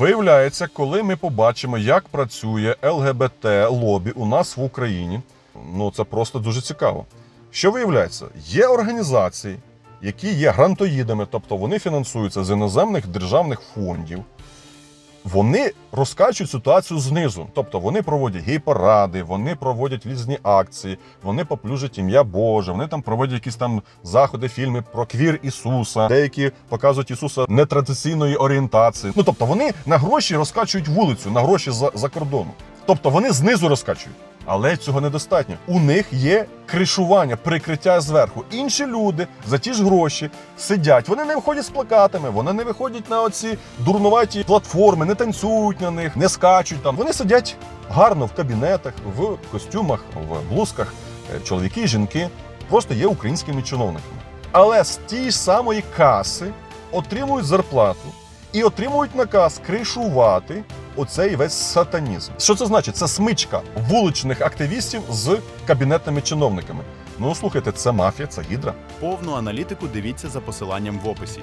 Виявляється, коли ми побачимо, як працює ЛГБТ лобі у нас в Україні, ну це просто дуже цікаво. Що виявляється, є організації, які є грантоїдами, тобто вони фінансуються з іноземних державних фондів. Вони розкачують ситуацію знизу. Тобто вони проводять гей-паради, вони проводять різні акції, вони поплюжать ім'я Боже, вони там проводять якісь там заходи, фільми про квір Ісуса, деякі показують Ісуса нетрадиційної орієнтації. Ну тобто вони на гроші розкачують вулицю, на гроші за, за кордону. Тобто вони знизу розкачують. Але цього недостатньо. У них є кришування, прикриття зверху. Інші люди за ті ж гроші сидять. Вони не виходять з плакатами, вони не виходять на оці дурнуваті платформи, не танцюють на них, не скачуть там. Вони сидять гарно в кабінетах, в костюмах, в блузках. Е, Чоловіки, жінки просто є українськими чиновниками. Але з тієї самої каси отримують зарплату і отримують наказ кришувати оцей весь сатанізм. Що це значить? Це смичка вуличних активістів з кабінетними чиновниками. Ну слухайте, це мафія, це гідра. Повну аналітику дивіться за посиланням в описі.